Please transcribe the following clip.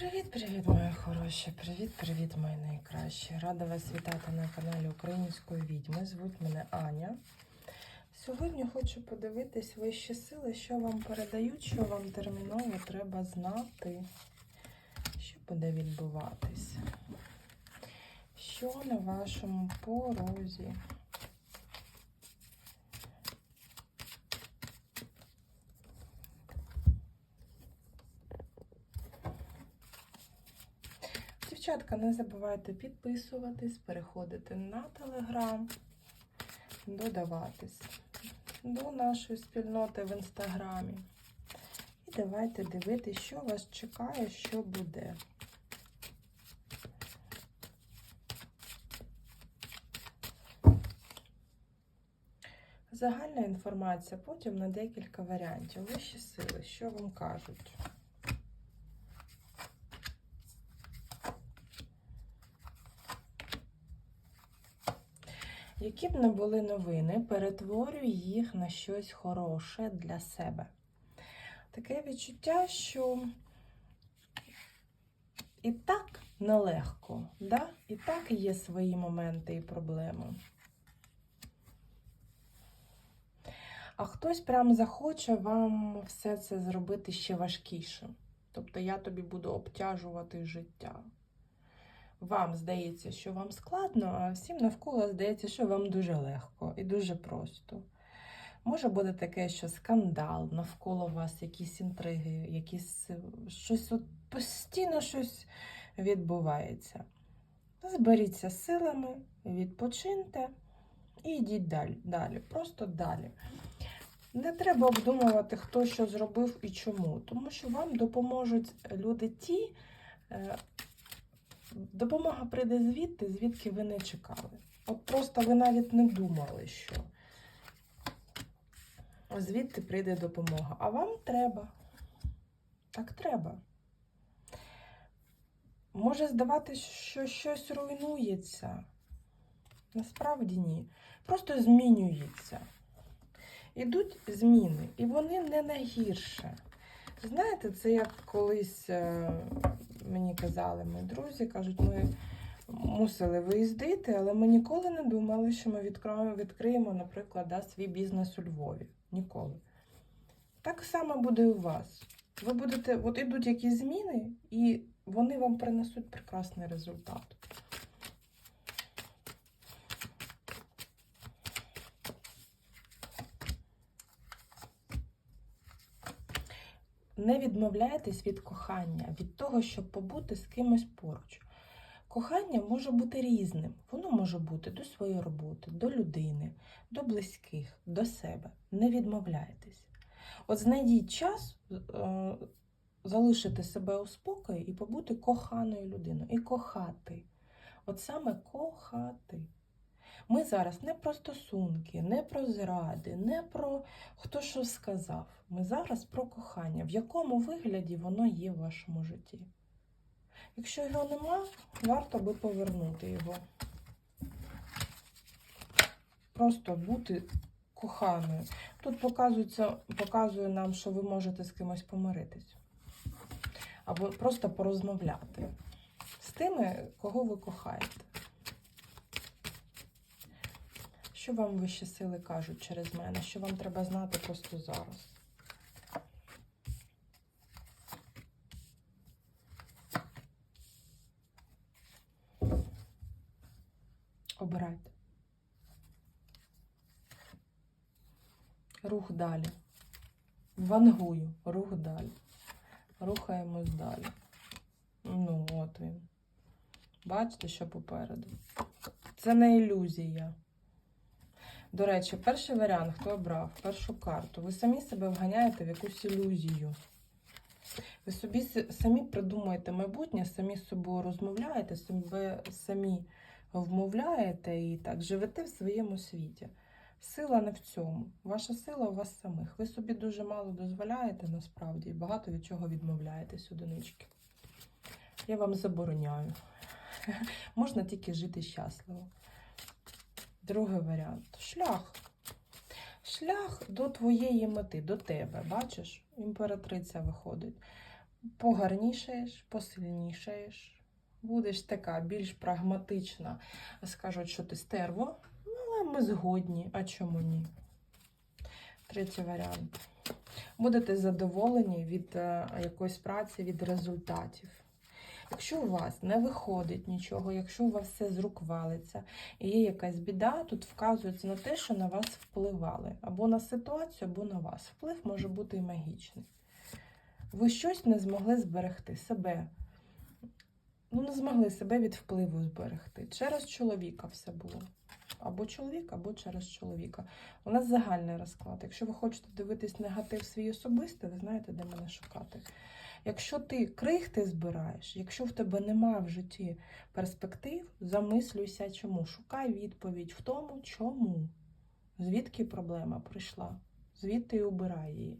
Привіт-привіт, мої хороші! Привіт-привіт, мої найкращі! Рада вас вітати на каналі Української відьми. Звуть мене Аня. Сьогодні хочу подивитись вищі сили, що вам передають, що вам терміново треба знати, що буде відбуватись. Що на вашому порозі? Дівчатка, не забувайте підписуватись, переходити на телеграм, додаватись до нашої спільноти в інстаграмі. І давайте дивитися, що вас чекає, що буде. Загальна інформація, потім на декілька варіантів. Вищі сили, що вам кажуть? Які б не були новини, перетворюй їх на щось хороше для себе. Таке відчуття, що і так нелегко, да? і так є свої моменти і проблеми. А хтось прям захоче вам все це зробити ще важкіше. Тобто я тобі буду обтяжувати життя вам здається, що вам складно, а всім навколо здається, що вам дуже легко і дуже просто. Може бути таке, що скандал навколо вас, якісь інтриги, якісь е, щось от постійно щось відбувається. Зберіться силами, відпочиньте і йдіть далі. далі. Просто далі. Не треба обдумувати, хто що зробив і чому, тому що вам допоможуть люди ті. Допомога прийде звідти, звідки ви не чекали. От просто ви навіть не думали, що звідти прийде допомога. А вам треба. Так треба. Може здаватися, що щось руйнується. Насправді ні. Просто змінюється. Ідуть зміни, і вони не найгірше. Знаєте, це як колись е, мені казали мої друзі, кажуть, ми мусили виїздити, але ми ніколи не думали, що ми відкриємо, відкриємо наприклад, да, свій бізнес у Львові. Ніколи. Так само буде і у вас. Ви будете, от ідуть якісь зміни, і вони вам принесуть прекрасний результат. Не відмовляйтесь від кохання, від того, щоб побути з кимось поруч. Кохання може бути різним. Воно може бути до своєї роботи, до людини, до близьких, до себе. Не відмовляйтесь. От знайдіть час е, залишити себе у спокої і побути коханою людиною. І кохати. От саме кохати. Ми зараз не про стосунки, не про зради, не про хто що сказав. Ми зараз про кохання, в якому вигляді воно є в вашому житті. Якщо його нема, варто би повернути його. Просто бути коханою. Тут показується, показує нам, що ви можете з кимось помиритись. Або просто порозмовляти з тими, кого ви кохаєте. Що вам вищі сили кажуть через мене? Що вам треба знати просто зараз? Обирайте. Рух далі. Вангую, рух далі. Рухаємось далі. Ну, от він. Бачите, що попереду? Це не ілюзія. До речі, перший варіант, хто обрав першу карту, ви самі себе вганяєте в якусь ілюзію. Ви собі самі придумуєте майбутнє, самі з собою розмовляєте, себе самі вмовляєте і так живете в своєму світі. Сила не в цьому. Ваша сила у вас самих. Ви собі дуже мало дозволяєте насправді і багато від чого відмовляєтесь одинички. Я вам забороняю. Можна тільки жити щасливо. Другий варіант шлях. Шлях до твоєї мети, до тебе. Бачиш, імператриця виходить. погарнішаєш, посильнішаєш. Будеш така більш прагматична. Скажуть, що ти стерво, але ми згодні. А чому ні? Третій варіант. Будете задоволені від е, якоїсь праці, від результатів. Якщо у вас не виходить нічого, якщо у вас все з рук валиться і є якась біда, тут вказується на те, що на вас впливали. Або на ситуацію, або на вас. Вплив може бути і магічний. Ви щось не змогли зберегти себе. Ну, не змогли себе від впливу зберегти. Через чоловіка все було. Або чоловік, або через чоловіка. У нас загальний розклад. Якщо ви хочете дивитись негатив свій особистий, ви знаєте, де мене шукати. Якщо ти крихти збираєш, якщо в тебе нема в житті перспектив, замислюйся, чому. Шукай відповідь в тому, чому. Звідки проблема прийшла, звідти і убирай її.